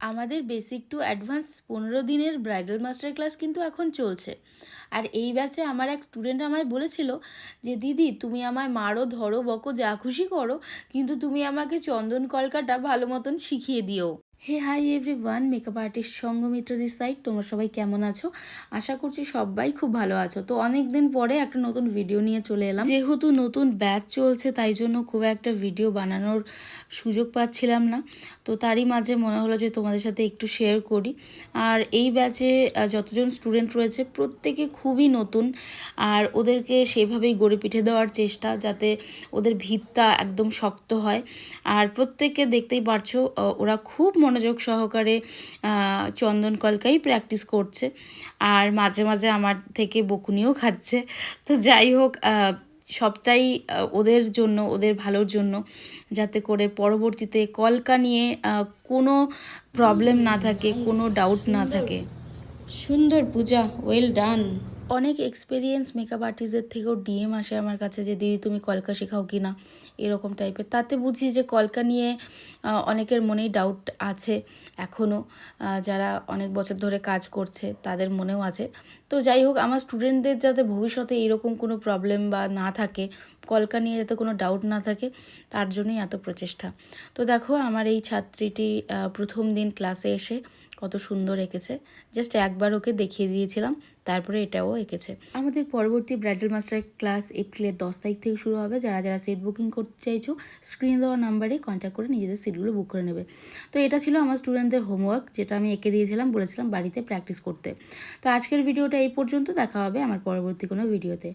আমাদের basic to advance পনেরো দিনের ব্রাইডাল মাস্টার ক্লাস কিন্তু এখন চলছে। আর এই ব্যাচে আমার এক স্টুডেন্ট আমায় বলেছিল যে, দিদি, তুমি আমায় মারো, ধরো, বকো, যা খুশি করো, কিন্তু তুমি আমাকে চন্দন কলকাটা ভালো মতন শিখিয়ে দিও। Hey hi everyone makeup artist Sanghamitra this side তোমরা সবাই কেমন আছো? আশা করছি সবাই খুব ভালো আছো। তো অনেক দিন পরে একটা নতুন ভিডিও নিয়ে চলে এলাম। যেহেতু নতুন ব্যাচ চলছে, তাই জন্য খুব একটা ভিডিও বানানোর সুযোগ পাচ্ছিলাম না। তো তারই মাঝে মনে হলো যে তোমাদের সাথে একটু শেয়ার করি। আর এই ব্যাচে যতজন স্টুডেন্ট রয়েছে, প্রত্যেকে খুবই নতুন। আর ওদেরকে সেভাবেই গড়ে পিঠে দেওয়ার চেষ্টা, যাতে ওদের ভিতটা একদম শক্ত হয়। আর প্রত্যেককে দেখতেই পারছ ওরা খুব মনোযোগ সহকারে চন্দন কলকাই প্র্যাকটিস করছে। আর মাঝে মাঝে আমার থেকে বকুনিও খাচ্ছে। তো যাই হোক সবটাই ওদের জন্য, ওদের ভালোর জন্য যাতে করে পরবর্তীতে কলকা নিয়ে কোনো প্রবলেম না থাকে, কোনো ডাউট না থাকে। সুন্দর পূজা ওয়েল ডান অনেক এক্সপিরিয়েন্স মেকআপ আর্টিস্টের থেকেও ডিএম আসে আমার কাছে যে, দিদি, তুমি কলকা শেখাও কি না? এরকম টাইপের তাতে বুঝি যে, কলকা নিয়ে অনেকের মনেই ডাউট আছে এখনও যারা অনেক বছর ধরে কাজ করছে, তাদের মনেও আছে। তো যাই হোক, আমার স্টুডেন্টদের যাতে ভবিষ্যতে এরকম কোনো প্রবলেম বা না থাকে, কলকা নিয়ে যাতে কোনো ডাউট না থাকে, তার জন্যই এত প্রচেষ্টা। তো দেখো, আমার এই ছাত্রীটি প্রথম দিন ক্লাসে এসে কত সুন্দর এঁকেছে। জাস্ট একবার ওকে দেখিয়ে দিয়েছিলাম, তারপরে এটাও এঁকেছে। আমাদের পরবর্তী ব্রাইডাল মাস্টার ক্লাস এপ্রিলের দশ তারিখ থেকে শুরু হবে। যারা যারা সিট বুকিং করতে চাইছো স্ক্রিন দেওয়া নাম্বারে কন্ট্যাক্ট করে নিজেদের সিটগুলো বুক করে নেবে। তো এটা ছিল আমার স্টুডেন্টদের হোমওয়ার্ক যেটা আমি এঁকে দিয়েছিলাম, বলেছিলাম বাড়িতে প্র্যাকটিস করতে। তো আজকের ভিডিওটা এই পর্যন্ত, দেখা হবে আমার পরবর্তী কোনো ভিডিওতে